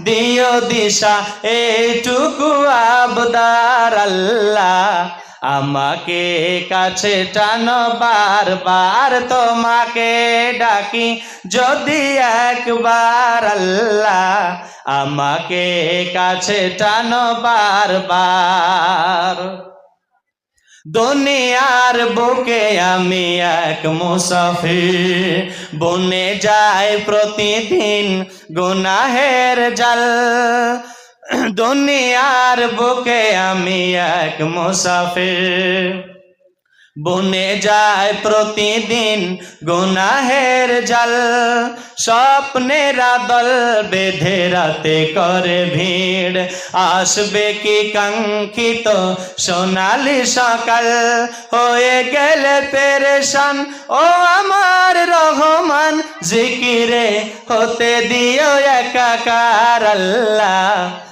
দিও দিশা, এইটুকু আবদার আল্লাহ। আমাকে কাছে টানো বারবার, তোমাকে ডাকি যদি একবার আল্লাহ। আমাকে কাছে টানো বারবার। দুনিয়ার বুকে আমি এক মুসাফির। বনে যায় প্রতিদিন গুনাহের জাল। দুনিয়ার বুকে আমি এক মুসাফির। বনে যায় প্রতিদিন গুনাহের জাল, স্বপ্নের দল বেঁধে রাতে করে ভিড়। আসবে কি কাঙ্ক্ষিত সোনালি সকাল? হয়ে গেলে পেরেশান, ও আমার রহমান, জিকিরে হতে দিও একাকার আল্লাহ।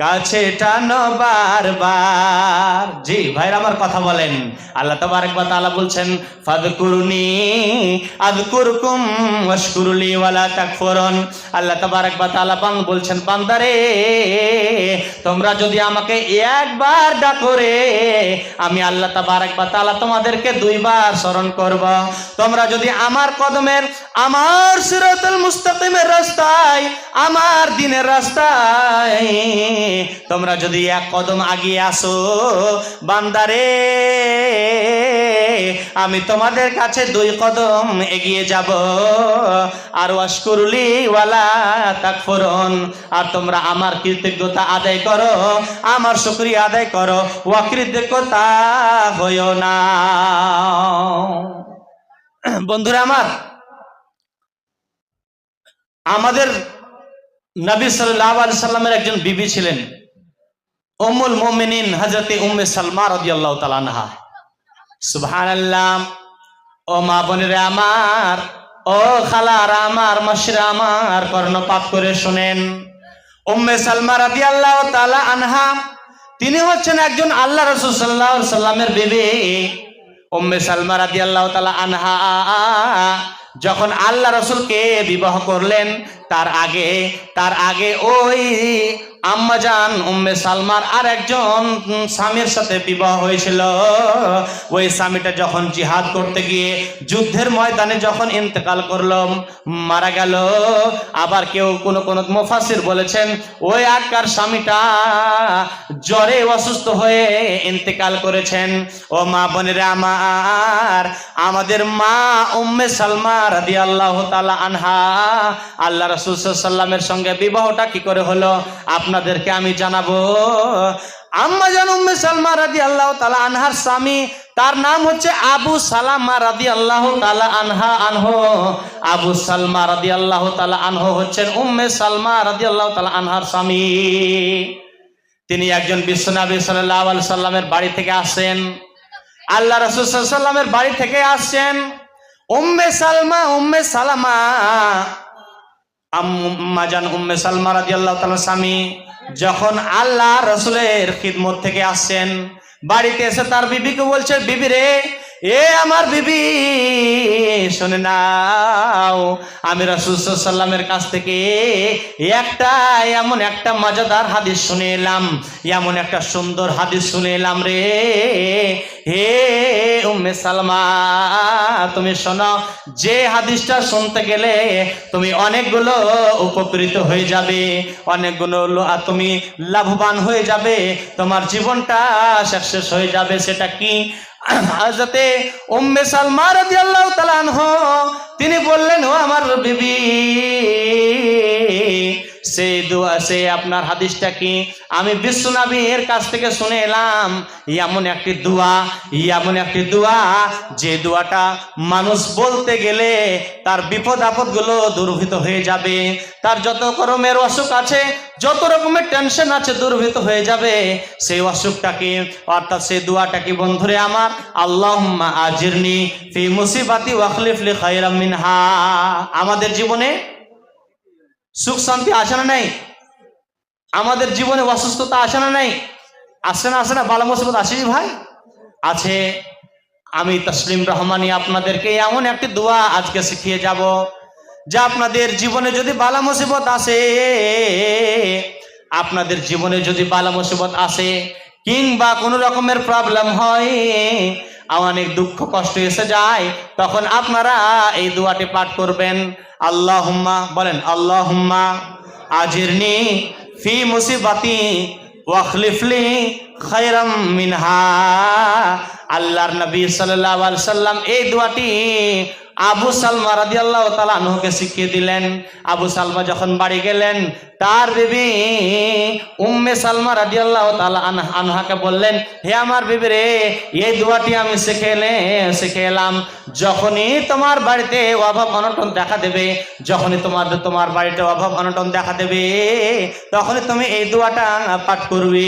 কাছে টানো বারবার জি, ভাইরা আমার কথা বলেন। আল্লাহ তবারক ওয়া তাআলা বলছেন, ফাদকুরুনি আযকুরকুম ওয়াশকুরুলি ওয়ালা তাকফুরুন। আল্লাহ তবারক ওয়া তাআলা বান বলছেন, বান্দারে, তোমরা যদি আমাকে একবার ডাকো রে, আমি আল্লাহ তবারক ওয়া তাআলা তোমাদেরকে দুইবার স্মরণ করব। তোমরা যদি আমার কদমের, আমার সিরাতুল মুস্তাকিমের রাস্তায়, আমার দিনের রাস্তায় তোমরা যদি এক কদম আগিয়ে আসো, বান্দারে, আমি তোমাদের কাছে দুই কদম এগিয়ে যাব। আর ওয়াশকুরুলি ওয়ালা তাকফুরুন, আর তোমরা আমার কৃতজ্ঞতা আদায় করো, আমার শুকরিয়া আদায় করো অকৃতজ্ঞতা হইও না। বন্ধুরা আমার, আমাদের নবী সাল্লাহ আলি সাল্লামের একজন বিবি ছিলেন। উম্মুল মোমিনিন হজরতে উম্মে সালমা রদিয়াল্লাহ তালানহা সুবহান আল্লাহ ও মা বোনেরা আমার, ও খালার আমার, মাসিরা আমার কর্ণপাত করে শুনেন। উম্মে সালমা রাদিয়াল্লাহু তাআলা আনহা, তিনি হচ্ছেন একজন আল্লাহ রাসূল আলাইহি সাল্লামের বিবি। উম্মে সালমা রাদিয়াল্লাহু তাআলা আনহা যখন আল্লাহ রসুলকে বিবাহ করলেন তার আগে তার আগে ওই আম্মাজান উম্মে সালমার আর একজন স্বামীর সাথে বিবাহ হয়েছিল। ওই স্বামীটা যখন জিহাদ করতে গিয়ে যুদ্ধের ময়দানে যখন ইন্তেকাল করল, মারা গেল। আবার কেউ কোনো কোনো মুফাসির বলেছেন, ওই আকার স্বামীটা জ্বরে অসুস্থ হয়ে ইন্তেকাল করেছেন। ও মা বোনেরা আমার, আমাদের মা উম্মে সালমা রাদি আল্লাহ আনহা, আল্লাহ রসুল সাল্লামের সঙ্গে বিবাহটা কি করে হলো? আপনাদেরকে আমি জানাব। আম্মা জান উম্মে সালমা রাদি আল্লাহ তালা আনহার স্বামী, তার নাম হচ্ছে আবু সালামা রাদি আল্লাহ তালা আনহা আনহো। আবু সালমা রাদি আল্লাহ তালা আনহো হচ্ছেন উম্মে সালমা রাদি আল্লাহ তালা আনহার স্বামী। তিনি একজন বিশ্বনবী সাল্লাহ সাল্লামের বাড়ি থেকে আসেন। আল্লাহ রসুল সাল্লামের বাড়ি থেকে আসছেন উম্মে সালমা, উম্মে সালামা, আম্মা জান উম্মে সালমা রাদিয়াল্লাহু তাআলা স্বামী। যখন আল্লাহ রসুলের খিদমত থেকে আসছেন বাড়িতে এসে তার বিবিকে বলছে বিবি রে এ আমার বিবি, শুনে নাও। আমি রাসূল সাল্লামের কাছ থেকে একটা, এমন একটা মজাদার হাদিস শুনে এলাম। এমন একটা সুন্দর হাদিস শুনে এলাম রে। হে উম্মে সালমা, তুমি শোনো, যে হাদিসটা শুনতে গেলে তুমি অনেকগুলো উপকৃত হয়ে যাবে, অনেকগুলো তুমি লাভবান হয়ে যাবে, তোমার জীবনটা সাকসেস হয়ে যাবে। সেটা কি? হাজরতে উম্মে সালমা রাদিয়াল্লাহু তাআলা সেই আপনার হাদিসটা কি? আমি বিশ্বনবী এর কাছ থেকে শুনে এলাম এমন একটি দোয়া এমন একটি দোয়া, যে দোয়াটা মানুষ বলতে গেলে তার বিপদ আপদগুলো দূরভূত হয়ে যাবে। তার যত রকমের অসুখ আছে, যত রকমের টেনশন আছে দূরভূত হয়ে যাবে। সেই অসুখটাকে অর্থাৎ সেই দোয়াটাকে বন্ধুরে আমার? আল্লাহ আজিরনি ফি মুসিবাতি ওয়াখলিফলি খাইরাম মিনহা। আমাদের জীবনে সুখ শান্তি আসে না নাই? আমাদের জীবনে অসুস্থতা আসে না নাই? আসে না আসে না বালা মুসিবত আসেনি ভাই। আছে, আমি তসলিম রহমানি আপনাদেরকে এমন একটি দোয়া আজকে শিখিয়ে যাব, যা আপনাদের জীবনে যদি বালা মুসিবত আসে, আপনাদের জীবনে যদি বালা মুসিবত আসে, কিংবা কোনো রকমের প্রবলেম হয়, অনেক দুঃখ কষ্ট এসে যায়, তখন আপনারা এই দোয়াটি পাঠ করবেন। আল্লাহ বলেন আল্লাহ আজিরনি ফি মুসিবাতি ওয়াখলিফলি খায়রাম মিনহা। আল্লাহর নবী সাল্লাল্লাহু আলাইহি সাল্লাম এই দোয়াটি আবু সালমা রাদিয়াল্লাহু তাআলা আনহুকে শিখিয়ে দিলেন, আবু সালমা যখন বাড়ি গেলেন, তার বিবি উম্মে সালমা রাদিয়াল্লাহু তাআলা আনহা- আনহাকে বললেন, হে আমার বিবি রে, এই দোয়াটি আমি শিখে শিখে এলাম। যখনই তোমার বাড়িতে অভাব অনটন দেখা দেবে, যখনই তোমার তোমার বাড়িতে অভাব অনটন দেখা দেবে, তখনই তুমি এই দোয়াটা পাঠ করবে।